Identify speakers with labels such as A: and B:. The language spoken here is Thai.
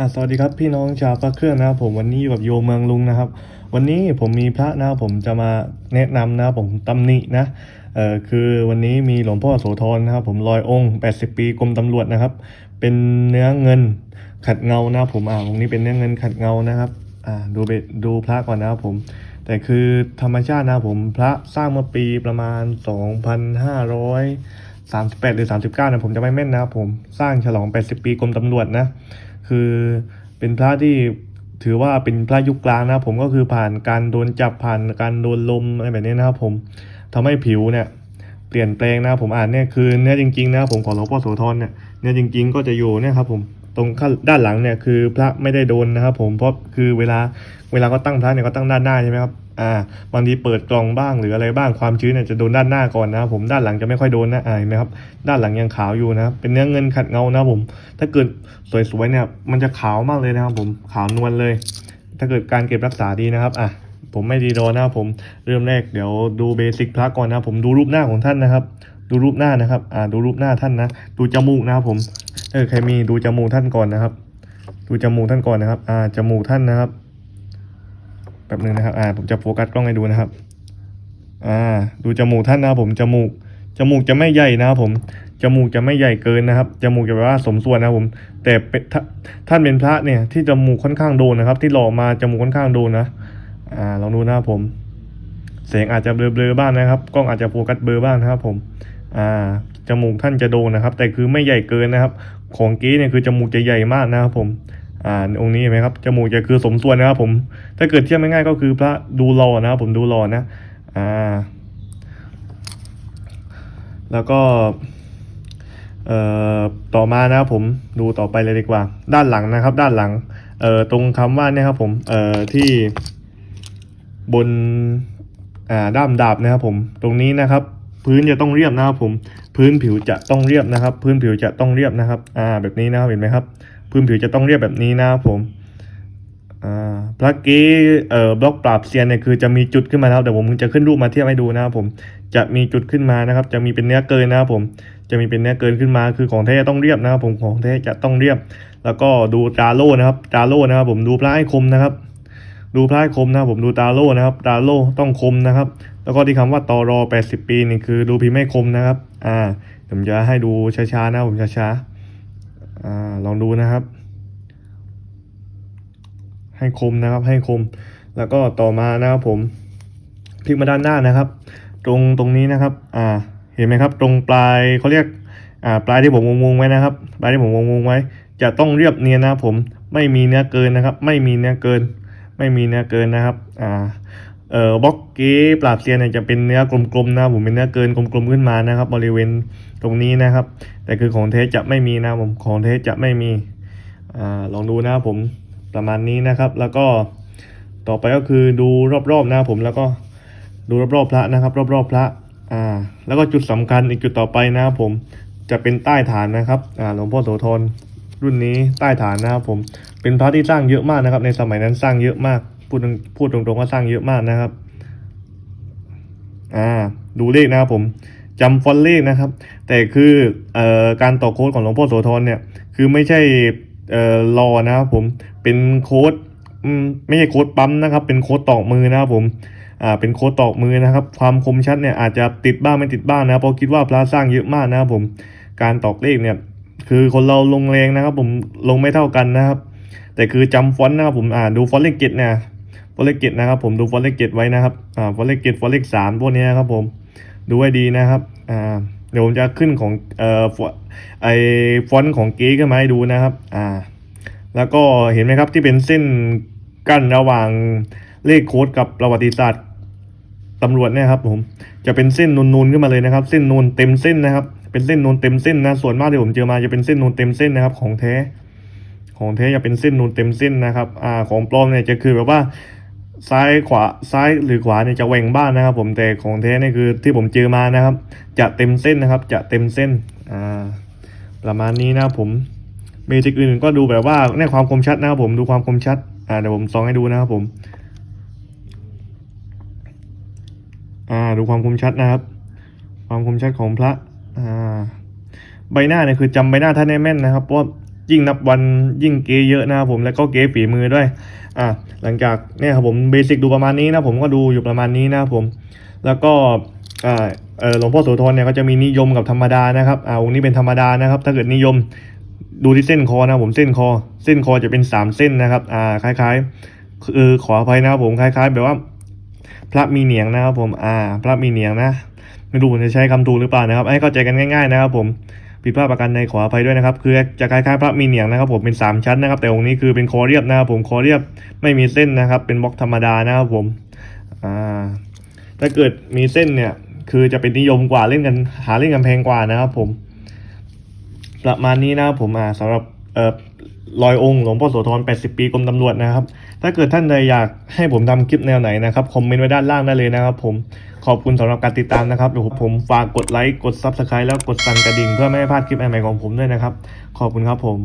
A: อ่าสวัสดีครับพี่น้องชาวพระเครื่องนะครับผมวันนี้อยู่กับโยเมืองลุงนะครับ วันนี้ผมมีพระนะผมจะมาแนะนำนะผมตำหนินะเอ่อคือวันนี้มีหลวงพ่อโสธรนะครับ ผมลอยองค์ 80 ปีกรมตำรวจนะครับ เป็นเนื้อเงินขัดเงานะผมอ่าองค์นี้เป็นเนื้อเงินขัดเงานะครับอ่าดูเบดูพระก่อนนะครับผม แต่คือธรรมชาตินะผมพระสร้างเมื่อปีประมาณ 2,500 38 หรือ 39นะผมจะไม่แม่นนะครับผมสร้างฉลอง 80 ปีกรมตำรวจนะ คือเป็นพระที่ถือว่าเป็นพระยุคกลางนะครับผมก็คือผ่านการโดนจับผ่านการโดนลมอะไรแบบนี้นะครับผมทำให้ผิวเนี่ยเปลี่ยนแปลงนะครับผมอ่านเนี่ยคือเนื้อจริงๆนะครับผมของหลวงพ่อโสธรเนี่ยเนื้อจริง ๆ ก็จะอยู่เนี่ยครับผมตรงข้างด้านหลังเนี่ยคือพระไม่ได้โดนนะครับผมเพราะคือเวลาเวลาก็ตั้งพระเนี่ยก็ตั้งด้านหน้าใช่ไหมครับ อ่าบางทีเปิดกล่องบ้างหรืออะไรบ้างความชื้นเนี่ยจะโดนด้านหน้าก่อนนะครับผมด้านหลังจะไม่ค่อยโดนนะอ่าเห็นไหมครับด้านหลังยังขาวอยู่นะเป็นเนื้อเงินขัดเงานะผม ถ้าเกิดสวยๆเนี่ยมันจะขาวมากเลยนะครับผมขาวนวลเลย ถ้าเกิดการเก็บรักษาดีนะครับอะผมไม่ดีรอนะครับผมเริ่มแรกเดี๋ยวดูเบสิกพระก่อนนะผมดูรูปหน้าของท่านนะครับ ดูรูปหน้านะครับอ่าดูรูปหน้าท่านนะดูจมูกนะครับผมเออใครมีดูจมูกท่านก่อนนะครับ ดูจมูกท่านก่อนนะครับอ่าจมูกท่านนะครับ แป๊บหนึงนะครับ อ่า ผมจะโฟกัสกล้องให้ดูนะครับ อ่า ดูจมูกท่านนะผม จมูก จมูกจะไม่ใหญ่นะครับผม จมูกจะไม่ใหญ่เกินนะครับ จมูกจะแบบว่าสมส่วนนะครับผม แต่เป็นท่านเป็นพระเนี่ย ที่จมูกค่อนข้างโดนนะครับ ที่หล่อมาจมูกค่อนข้างโดนนะ อ่า ลองดูนะครับผม เสียงอาจจะเบลอๆบ้างนะครับ กล้องอาจจะโฟกัสเบลอบ้างนะครับ ผม อ่า จมูกท่านจะโดนนะครับ แต่คือไม่ใหญ่เกินนะครับ ของกี้เนี่ยคือจมูกจะใหญ่มากนะครับผม อ่าองค์นี้เห็นไหมครับจมูกจะคือสมส่วนนะครับผมถ้าเกิดเทียบง่ายๆก็คือพระดูหล่อนะครับผมดูหล่อนะอ่าแล้วก็เอ่อต่อมานะครับผมดูต่อไปเลยดีกว่า ด้านหลังนะครับ ด้านหลังเอ่อตรงคำว่าเนี่ยครับผมเอ่อที่บนอ่าด้ามดาบนะครับผมตรงนี้นะครับ พื้นจะต้องเรียบนะครับผมพื้นผิวจะต้องเรียบนะครับ พื้นผิวจะต้องเรียบนะครับอ่าแบบนี้นะครับเห็นไหมครับ พื้นผิวจะต้องเรียบแบบนี้นะครับผมพระกี้เอ่อบล็อกปราบเซียนเนี่ยคือจะมีจุดขึ้นมานะครับเดี๋ยวผมจะขึ้นรูปมาเทียบให้ดูนะครับผมจะมีจุดขึ้นมานะครับ จะมีเป็นเนื้อเกินนะครับผมจะมีเป็นเนื้อเกินขึ้นมาคือของแท้ต้องเรียบนะครับ ผมของแท้จะต้องเรียบ แล้วก็ดูตาโล่นะครับตาโล่นะครับ ผมดูพระให้คมนะครับ ดูพระให้คมนะครับผมดูตาโล่นะครับตาโล่ต้องคมนะครับ แล้วก็ที่คำว่าตอรอ80 ปีนี่คือดูพิมพ์ให้คมนะครับ อ่าผมจะให้ดูช้าๆนะผมช้าๆ อ่าลองดูนะครับ ให้คมนะครับ ให้คม แล้วก็ต่อมานะครับผมพลิกมาด้านหน้านะครับ ตรงตรงนี้นะครับ อ่า เห็นไหมครับ ตรงปลายเขาเรียกอ่าปลายที่ผมวงๆไว้นะครับ ปลายที่ผมวงๆไว้ จะต้องเรียบเนียนนะครับผมไม่มีเนื้อเกินนะครับ ไม่มีเนื้อเกิน ไม่มีเนื้อเกินนะครับ อ่า เอ่อบล็อกเก้ปราบเซียนเนี่ยจะเป็นเนื้อกลมๆนะผมเป็นเนื้อเกินกลมๆขึ้นมานะครับ บริเวณตรงนี้นะครับ แต่คือของเทสจะไม่มีนะผมของเทสจะไม่มีอ่าลองดูนะผมประมาณนี้นะครับ แล้วก็ต่อไปก็คือดูรอบๆนะผมแล้วก็ดูรอบๆพระนะครับ รอบๆพระอ่าแล้วก็จุดสำคัญอีกจุดต่อไปนะครับผมจะเป็นใต้ฐานนะครับอ่าหลวงพ่อโสธรรุ่นนี้ใต้ฐานนะครับผมเป็นพระที่สร้างเยอะมากนะครับ ในสมัยนั้นสร้างเยอะมาก พูดตรงพูดตรงๆว่าสร้างเยอะมากนะครับ อ่า ดูเลขนะครับผมจำฟอนต์เลขนะครับ แต่คือเอ่อการต่อโค้ดของหลวงพ่อโสธรเนี่ย คือไม่ใช่เอ่อรอนะครับผมเป็นโค้ดอืมไม่ใช่โค้ดปั๊มนะครับ เป็นโค้ดตอกมือนะครับผมอ่าเป็นโค้ดตอกมือนะครับ ความคมชัดเนี่ยอาจจะติดบ้างไม่ติดบ้างนะครับเพราะคิดว่าพระสร้างเยอะมากนะครับผมการตอกเลขเนี่ย คือคนเราลงแรงนะครับ ผมลงไม่เท่ากันนะครับ แต่คือจำฟอนต์นะครับผมอ่าดูฟอนต์เลขเจ็ดเนี่ย ฟอนต์เลขเจ็ดนะครับผมดูฟอนต์เลขเจ็ดไว้นะครับอ่าฟอนต์เลขเจ็ดฟอนต์เลขสามพวกนี้ครับผมดูให้ดีนะครับอ่าเดี๋ยวผมจะขึ้นของเอ่อฟไอฟอนต์ของเก๊ขึ้นมาให้ดูนะครับอ่าแล้วก็เห็นไหมครับที่เป็นเส้นกั้นระหว่างเลขโค้ดกับประวัติศาสตร์ตำรวจเนี่ยครับผมจะเป็นเส้นนูนๆขึ้นมาเลยนะครับ เส้นนูนเต็มเส้นนะครับ เป็นเส้นนูนเต็มเส้นนะส่วนมากที่ผมเจอมาจะเป็นเส้นนูนเต็มเส้นนะครับ ของแท้ ของแท้จะเป็นเส้นนูนเต็มเส้นนะครับอ่าของปลอมเนี่ยจะคือแบบว่า ซ้ายขวาซ้ายหรือขวาเนี่ยจะแหว่งบ้านนะครับ ผมแต่ของแท้เนี่ยคือที่ผมเจอมานะครับ จะเต็มเส้นนะครับ จะเต็มเส้นอ่าประมาณนี้นะครับผมเบสิกอื่นก็ดูแบบว่าในความคมชัดนะครับผมดูความคมชัดอ่าเดี๋ยวผมส่องให้ดูนะครับผมอ่าดูความคมชัดนะครับ ความคมชัดของพระอ่าใบหน้าเนี่ยคือจำใบหน้าท่านได้แม่นนะครับเพราะ ยิ่งนับวันยิ่งเกเยอะนะครับผมแล้วก็เกฝีมือด้วยอะหลังจากเนี่ยครับผมเบสิกดูประมาณนี้นะผมก็ดูอยู่ประมาณนี้นะครับผมแล้วก็อ่าเออหลวงพ่อโสธรเนี่ยก็จะมีนิยมกับธรรมดานะครับอ่าองค์นี้เป็นธรรมดานะครับ ถ้าเกิดนิยมดูที่เส้นคอนะผมเส้นคอ เส้นคอจะเป็นสามเส้นนะครับอ่าคล้ายๆคือขออภัยนะครับผมคล้าย ๆ แบบว่า พระมีเหนียงนะครับผมอ่า พระมีเหนียงนะไม่รู้ผมจะใช้คำถูกหรือเปล่านะครับ ให้เข้าใจกันง่าย ๆ นะครับผม ผิดพลาดประกันในขออภัยด้วยนะครับ คือจะคล้ายๆพระมีเหนียงนะครับผมเป็นสามชั้นนะครับ แต่องค์นี้คือเป็นคอเรียบนะครับผมคอเรียบไม่มีเส้นนะครับ เป็นบล็อกธรรมดานะครับผมอ่าถ้าเกิดมีเส้นเนี่ยคือจะเป็นนิยมกว่าเล่นกันหาเล่นกันแพงกว่านะครับผม ประมาณนี้นะครับผมอ่าสำหรับเอ่อลอยองค์หลวงพ่อโสธร80 ปีกรมตำรวจนะครับ ถ้าเกิดท่านใดอยากให้ผมทำคลิปแนวไหนนะครับคอมเมนต์ไว้ด้านล่างได้เลยนะครับ ผมขอบคุณสำหรับการติดตามนะครับเดี๋ยวผมฝากกดไลค์กด Subscribe แล้วกดสั่นกระดิ่งเพื่อไม่ให้พลาดคลิปใหม่ๆของผมด้วยนะครับ ขอบคุณครับผม